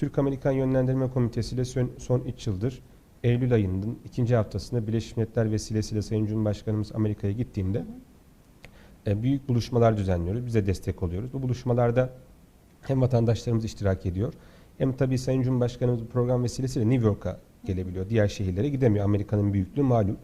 Türk-Amerikan Yönlendirme Komitesi ile son, son 3 yıldır Eylül ayının ikinci haftasında Birleşmiş Milletler vesilesiyle Sayın Cumhurbaşkanımız Amerika'ya gittiğinde e, büyük buluşmalar düzenliyoruz. Bize destek oluyoruz. Bu buluşmalarda hem vatandaşlarımız iştirak ediyor hem tabii Sayın Cumhurbaşkanımız bu program vesilesiyle New York'a gelebiliyor. Diğer şehirlere gidemiyor. Amerika'nın büyüklüğü malum.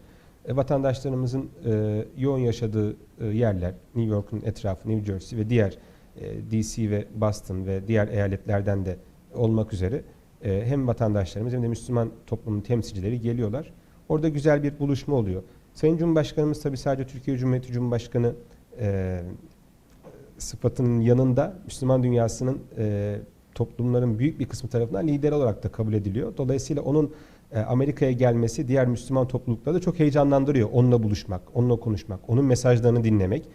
E, vatandaşlarımızın e, yoğun yaşadığı e, yerler, New York'un etrafı, New Jersey ve diğer e, DC ve Boston ve diğer eyaletlerden de olmak üzere e, hem vatandaşlarımız hem de Müslüman toplumun temsilcileri geliyorlar. Orada güzel bir buluşma oluyor. Sayın Cumhurbaşkanımız tabii sadece Türkiye Cumhuriyeti Cumhurbaşkanı e, sıfatının yanında Müslüman dünyasının e, toplumların büyük bir kısmı tarafından lider olarak da kabul ediliyor. Dolayısıyla onun e, Amerika'ya gelmesi diğer Müslüman toplulukları da çok heyecanlandırıyor. Onunla buluşmak, onunla konuşmak, onun mesajlarını dinlemek.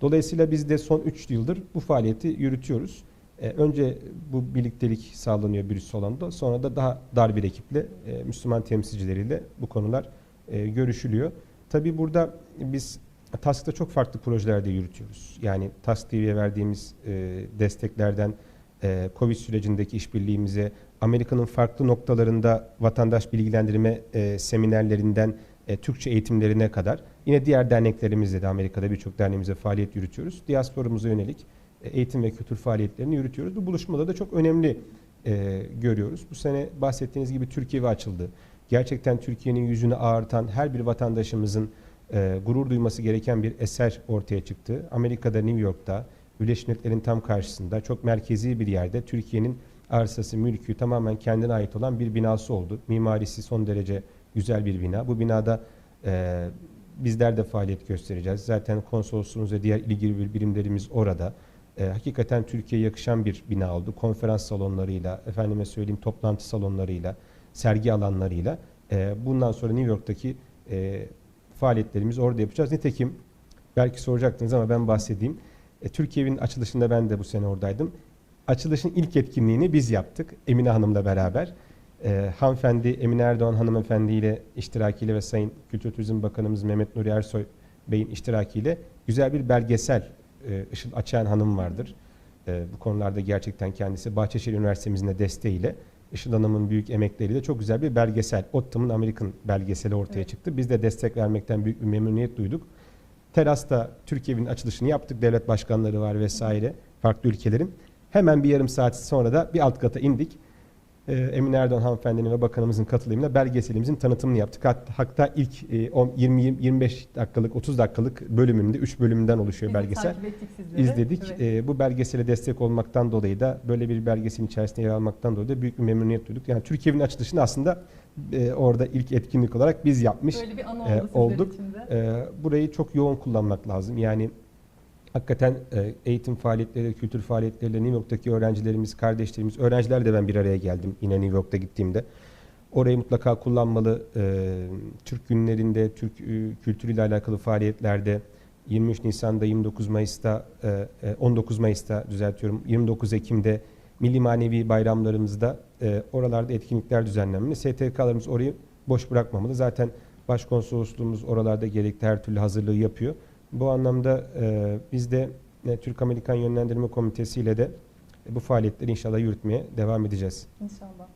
Dolayısıyla biz de son 3 yıldır bu faaliyeti yürütüyoruz. E, önce bu birliktelik sağlanıyor Brüssel alanda. Sonra da daha dar bir ekiple e, Müslüman temsilcileriyle bu konular e, görüşülüyor. Tabii burada biz TASK'ta çok farklı projelerde yürütüyoruz. Yani TASK TV'ye verdiğimiz e, desteklerden e, Covid sürecindeki işbirliğimize, Amerika'nın farklı noktalarında vatandaş bilgilendirme e, seminerlerinden e, Türkçe eğitimlerine kadar yine diğer derneklerimizle de Amerika'da birçok derneğimize faaliyet yürütüyoruz. Diasporumuza yönelik eğitim ve kültür faaliyetlerini yürütüyoruz. Bu buluşmada da çok önemli e, görüyoruz. Bu sene bahsettiğiniz gibi Türkiye açıldı. Gerçekten Türkiye'nin yüzünü ağırtan her bir vatandaşımızın e, gurur duyması gereken bir eser ortaya çıktı. Amerika'da, New York'ta, Birleşmiş Milletler'in tam karşısında çok merkezi bir yerde Türkiye'nin arsası, mülkü tamamen kendine ait olan bir binası oldu. Mimarisi son derece güzel bir bina. Bu binada e, bizler de faaliyet göstereceğiz. Zaten konsolosluğumuz ve diğer ilgili bir birimlerimiz orada. E, hakikaten Türkiye'ye yakışan bir bina oldu. Konferans salonlarıyla, efendime söyleyeyim toplantı salonlarıyla, sergi alanlarıyla. E, bundan sonra New York'taki e, faaliyetlerimizi orada yapacağız. Nitekim belki soracaktınız ama ben bahsedeyim. E, Türkiye'nin açılışında ben de bu sene oradaydım. Açılışın ilk etkinliğini biz yaptık Emine Hanım'la beraber. E, hanımefendi Emine Erdoğan hanımefendi ile iştirakiyle ve Sayın Kültür Turizm Bakanımız Mehmet Nuri Ersoy Bey'in iştirakiyle güzel bir belgesel e, Işıl Açan Hanım vardır. E, bu konularda gerçekten kendisi Bahçeşehir Üniversitemizin de desteğiyle Işıl Hanım'ın büyük emekleriyle çok güzel bir belgesel, Ottom'un American belgeseli ortaya Evet. çıktı. Biz de destek vermekten büyük bir memnuniyet duyduk. Terasta Türkiye'nin açılışını yaptık. Devlet başkanları var vesaire farklı ülkelerin. Hemen bir yarım saat sonra da bir alt kata indik. Ee, Emine Erdoğan hanımefendinin ve bakanımızın katılımıyla belgeselimizin tanıtımını yaptık. Hat- Hatta ilk e, on- 20 25 dakikalık 30 dakikalık bölümünde 3 bölümden oluşuyor de belgesel. İzledik. Evet. Ee, bu belgesele destek olmaktan dolayı da böyle bir belgeselin içerisinde yer almaktan dolayı da büyük bir memnuniyet duyduk. Yani Türkiye'nin açılışını aslında e, orada ilk etkinlik olarak biz yapmış Böyle bir anı oldu e, olduk. e, burayı çok yoğun kullanmak lazım. Yani hakikaten e, eğitim faaliyetleri, kültür faaliyetleriyle New York'taki öğrencilerimiz, kardeşlerimiz, öğrenciler de ben bir araya geldim yine New York'ta gittiğimde. Orayı mutlaka kullanmalı. E, Türk günlerinde, Türk kültürüyle alakalı faaliyetlerde 23 Nisan'da, 29 Mayıs'ta, e, e, 19 Mayıs'ta düzeltiyorum, 29 Ekim'de milli manevi bayramlarımızda oralarda etkinlikler düzenlenmeli. STK'larımız orayı boş bırakmamalı. Zaten Başkonsolosluğumuz oralarda gerekli her türlü hazırlığı yapıyor. Bu anlamda e, biz de e, Türk-Amerikan Yönlendirme Komitesi ile de bu faaliyetleri inşallah yürütmeye devam edeceğiz. İnşallah.